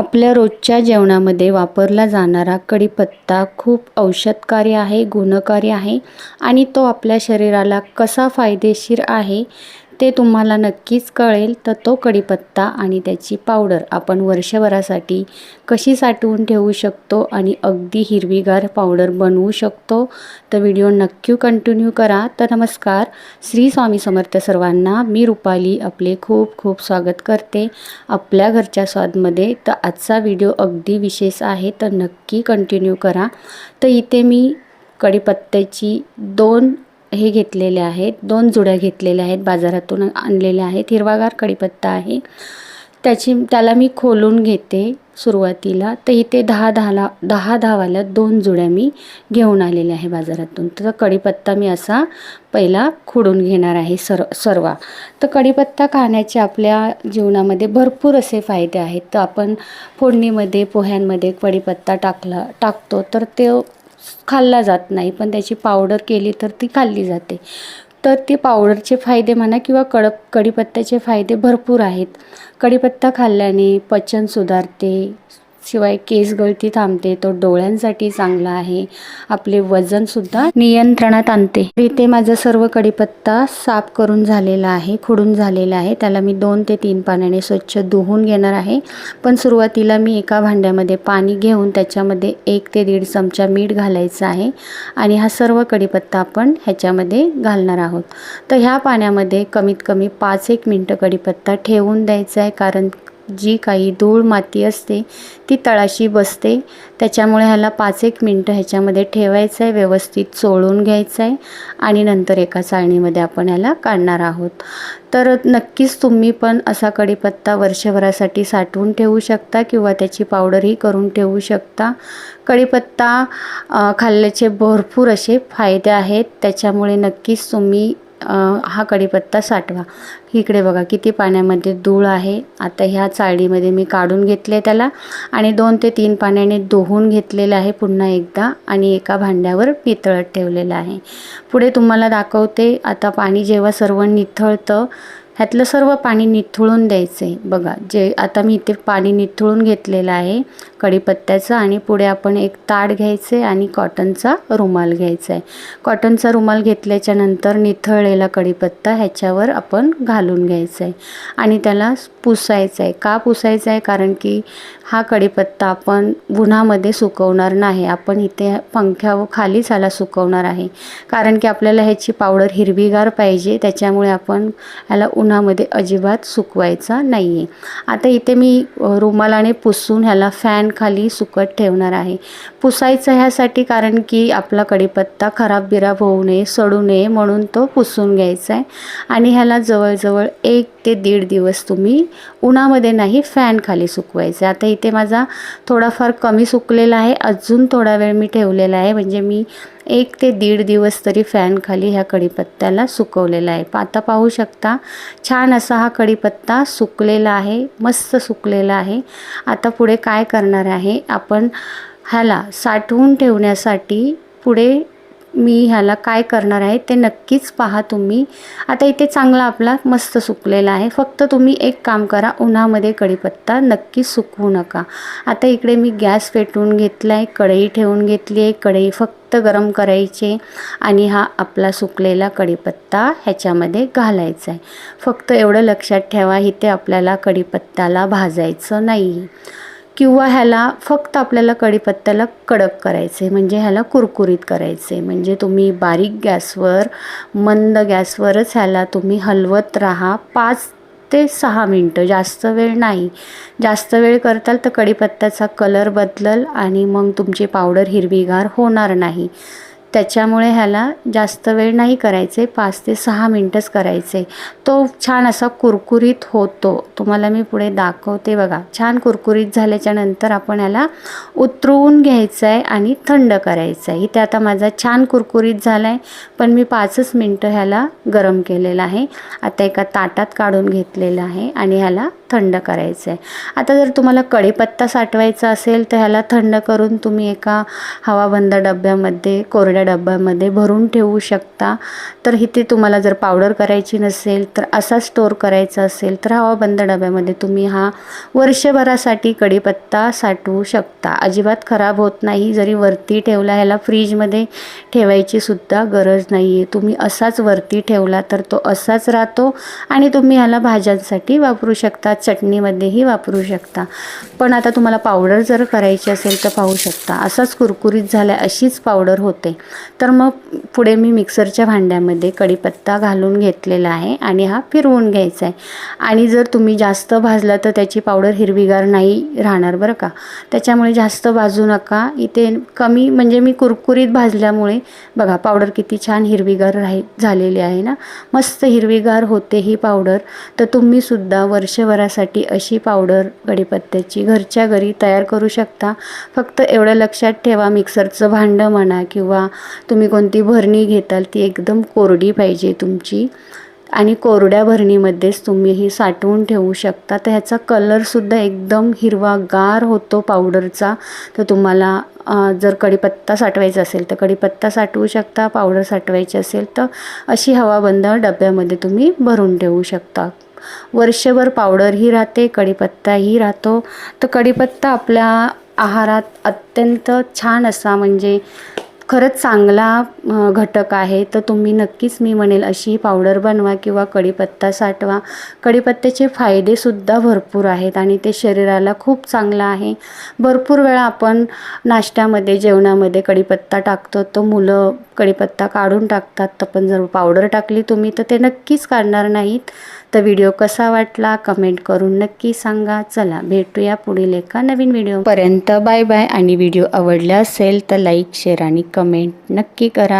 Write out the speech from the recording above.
आपल्या रोजच्या जेवणामध्ये वापरला जाणारा कढीपत्ता खूप औषधकारी आहे गुणकारी आहे आणि तो आपल्या शरीराला कसा फायदेशीर आहे ते तुम्हाला नक्कीच कळेल. तर तो कढीपत्ता आणि त्याची पावडर आपण वर्षभरासाठी कशी साठवून ठेवू शकतो आणि अगदी हिरवीगार पावडर बनवू शकतो. तर व्हिडिओ नक्की कंटिन्यू करा. तर नमस्कार. श्री स्वामी समर्थ सर्वांना मी रुपाली आपले खूप खूप स्वागत करते. आपल्या घरच्या स्वादमध्ये तर आजचा व्हिडिओ अगदी विशेष आहे. तर नक्की कंटिन्यू करा. तर इथे मी कढीपत्त्याची दोन हे घेतलेले आहेत. दोन जुड्या घेतलेल्या आहेत. बाजारातून आणलेल्या आहेत. हिरवागार कडीपत्ता आहे. त्याची त्याला मी खोलून घेते सुरुवातीला. तर इथे दहा दहाला दहा दहावाल्या दोन जुड्या मी घेऊन आलेल्या आहे बाजारातून. तर कढीपत्ता मी असा पहिला खोडून घेणार आहे सर सर्वा. तर कढीपत्ता खाण्याचे आपल्या जीवनामध्ये भरपूर असे फायदे आहेत. तर आपण फोडणीमध्ये पोह्यांमध्ये कढीपत्ता टाकला टाकतो. तर ते खाल्ला जात नाही पण त्याची पावडर केली तर ती खाल्ली जाते. तर ते पावडरचे फायदे म्हणा किंवा कडप कढीपत्त्याचे फायदे भरपूर आहेत. कढीपत्ता खाल्ल्याने पचन सुधारते शिवाय केस गळती थांबते तो डोळ्यांसाठी चांगला आहे. आपले वजनसुद्धा नियंत्रणात आणते. इथे माझा सर्व कढीपत्ता साफ करून झालेला आहे खुडून झालेला आहे. त्याला मी दोन ते तीन पाण्याने स्वच्छ धुवून घेणार आहे. पण सुरुवातीला मी एका भांड्यामध्ये पाणी घेऊन त्याच्यामध्ये एक ते दीड चमचा मीठ घालायचं आहे आणि हा सर्व कडीपत्ता आपण ह्याच्यामध्ये घालणार आहोत. तर ह्या पाण्यामध्ये कमीत कमी पाच एक मिनटं कढीपत्ता ठेवून द्यायचा आहे कारण जी काही धूळ माती असते ती तळाशी बसते. त्याच्यामुळे ह्याला पाच एक मिनटं ह्याच्यामध्ये ठेवायचं आहे व्यवस्थित चोळून घ्यायचं आहे आणि नंतर एका चाळणीमध्ये आपण ह्याला काढणार आहोत. तर नक्कीच तुम्ही पण असा कढीपत्ता वर्षभरासाठी साठवून ठेवू शकता किंवा त्याची पावडरही करून ठेवू शकता. कढीपत्ता खाल्ल्याचे भरपूर असे फायदे आहेत. त्याच्यामुळे नक्कीच तुम्ही हा कढीपत्ता साठवा. इकडे बघा किती पाण्यामध्ये धूळ आहे. आता ह्या चाळीमध्ये मी काढून घेतले त्याला आणि दोन ते तीन पाण्याने धुवून घेतलेलं आहे पुन्हा एकदा आणि एका भांड्यावर पितळत ठेवलेलं आहे. पुढे तुम्हाला दाखवते आता पाणी जेव्हा सर्व निथळतं ह्यातलं सर्व पाणी निथळून द्यायचं आहे बघा जे आता मी इथे पाणी निथळून घेतलेलं आहे कढीपत्त्याचं आणि पुढे आपण एक ताड घ्यायचं आहे आणि कॉटनचा रुमाल घ्यायचा आहे कॉटनचा रुमाल घेतल्याच्या नंतर निथळलेला कढीपत्ता ह्याच्यावर आपण घालून घ्यायचा आहे आणि त्याला पुसायचं आहे का पुसायचं आहे कारण की हा कढीपत्ता आपण उन्हामध्ये सुकवणार नाही. आपण इथे पंख्या खालीच ह्याला सुकवणार आहे. कारण की आपल्याला ह्याची पावडर हिरवीगार पाहिजे त्याच्यामुळे आपण ह्याला उन्हामध्ये अजिबात सुकवायचा नाही आहे आता इथे मी रुमालाने पुसून ह्याला फॅन खाली सुकत ठेवणार आहे. पुसायचं ह्यासाठी कारण की आपला कढीपत्ता खराब बिराब होऊ नये सडू नये म्हणून तो पुसून घ्यायचा आहे आणि ह्याला जवळजवळ एक ते दीड दिवस तुम्ही उन्हामध्ये नाही फॅन खाली सुकवायचं. आता इथे माझा थोडाफार कमी सुकलेला आहे. अजून थोडा वेळ मी ठेवलेला आहे. म्हणजे मी एक ते दीड दिवस तरी फॅन खाली ह्या कढीपत्त्याला सुकवलेला आहे. आता पाहू शकता छान असा हा कढीपत्ता सुकलेला आहे मस्त सुकलेला आहे. आता पुढे काय करणार आहे? आपण ह्याला साठवून ठेवण्यासाठी पुढे मी ह्याला काय करणार आहे ते नक्कीच पहा तुम्ही. आता इथे चांगला आपला मस्त सुकलेला आहे. फक्त तुम्ही एक काम करा उन्हामध्ये कढीपत्ता नक्की सुकवू नका. आता इकडे मी गॅस पेटवून घेतला आहे कढई ठेवून घेतली आहे. कढई फक्त गरम करायचे आणि हा आपला सुकलेला कढीपत्ता ह्याच्यामध्ये घालायचा आहे. फक्त एवढं लक्षात ठेवा इथे आपल्याला कढीपत्त्याला भाजायचं नाही. किंवा ह्याला फक्त आपल्याला कढीपत्त्याला कडक करायचे म्हणजे ह्याला कुरकुरीत करायचे म्हणजे तुम्ही बारीक गॅसवर मंद गॅसवरच ह्याला तुम्ही हलवत राहा पाच ते सहा मिनटं. जास्त वेळ नाही. जास्त वेळ करताल तर कढीपत्त्याचा कलर बदलल आणि मग तुमची पावडर हिरवीगार होणार नाही. त्याच्यामुळे ह्याला जास्त वेळ नाही करायचे पाच ते सहा मिनटंच करायचे. तो छान असा कुरकुरीत होतो. तुम्हाला मी पुढे दाखवते बघा. छान कुरकुरीत झाल्याच्यानंतर आपण ह्याला उतरवून घ्यायचं आहे आणि थंड करायचं आहे इथे आता माझा छान कुरकुरीत झाला आहे पण मी पाचच मिनटं ह्याला गरम केलेलं आहे. आता एका ताटात काढून घेतलेलं आहे आणि ह्याला थंड करायचं आहे आता जर तुम्हाला कढीपत्ता साठवायचा असेल तर ह्याला थंड करून तुम्ही एका हवाबंद डब्यामध्ये कोरड्या डब्यामध्ये भरून ठेवू शकता. तर इथे तुम्हाला जर पावडर करायची नसेल तर असा स्टोर करायचा असेल तर हवा बंद डब्यामध्ये तुम्ही हा वर्षभरासाठी कढीपत्ता साठवू शकता. अजिबात खराब होत नाही. जरी वरती ठेवला ह्याला फ्रीजमध्ये ठेवायची सुद्धा गरज नाही आहे तुम्ही असाच वरती ठेवला तर तो असाच राहतो आणि तुम्ही ह्याला भाज्यांसाठी वापरू शकता चटणीमध्येही वापरू शकता. पण आता तुम्हाला पावडर जर करायची असेल तर पाहू शकता. असाच कुरकुरीत झाला अशीच पावडर होते. तर मग पुढे मी मिक्सरच्या भांड्यामध्ये कढीपत्ता घालून घेतलेला आहे आणि हा फिरवून घ्यायचा आहे. आणि जर तुम्ही जास्त भाजला तर त्याची पावडर हिरवीगार नाही राहणार बरं का. त्याच्यामुळे जास्त भाजू नका. इथे कमी म्हणजे मी कुरकुरीत भाजल्यामुळे बघा पावडर किती छान हिरवीगार राही झालेली आहे ना. मस्त हिरवीगार होते ही पावडर. तर तुम्हीसुद्धा वर्षभरासाठी अशी पावडर कढीपत्त्याची घरच्या घरी तयार करू शकता. फक्त एवढं लक्षात ठेवा मिक्सरचं भांडं म्हणा किंवा तुम्ही कोणती भरणी घेताल ती एकदम कोरडी पाहिजे तुमची. आणि कोरड्या भरणीमध्येच तुम्ही ही साठवून ठेवू शकता. तर ह्याचा कलरसुद्धा एकदम हिरवागार होतो पावडरचा तर तुम्हाला जर कढीपत्ता साठवायचा असेल तर कढीपत्ता साठवू शकता पावडर साठवायची असेल तर अशी हवाबंद डब्यामध्ये तुम्ही भरून ठेवू शकता. वर्षभर पावडरही राहते कढीपत्ताही राहतो. तर कढीपत्ता आपल्या आहारात अत्यंत छान असा म्हणजे खरंच चांगला घटक आहे. तर तुम्ही नक्कीच मी म्हणेल अशी पावडर बनवा किंवा कढीपत्ता साठवा. कढीपत्त्याचे फायदेसुद्धा भरपूर आहेत आणि ते शरीराला खूप चांगलं आहे. भरपूर वेळा आपण नाश्त्यामध्ये जेवणामध्ये कढीपत्ता टाकतो. तर मुलं कढीपत्ता काढून टाकतात. तर पण जर पावडर टाकली तुम्ही तर ते नक्कीच काढणार नाहीत. तर व्हिडिओ कसा वाटला कमेंट करून नक्की सांगा. चला भेटूया पुढील एका नवीन व्हिडिओपर्यंत. Bye bye. आणि व्हिडिओ आवडला असेल तर लाईक शेअर आणि कमेंट नक्की करा.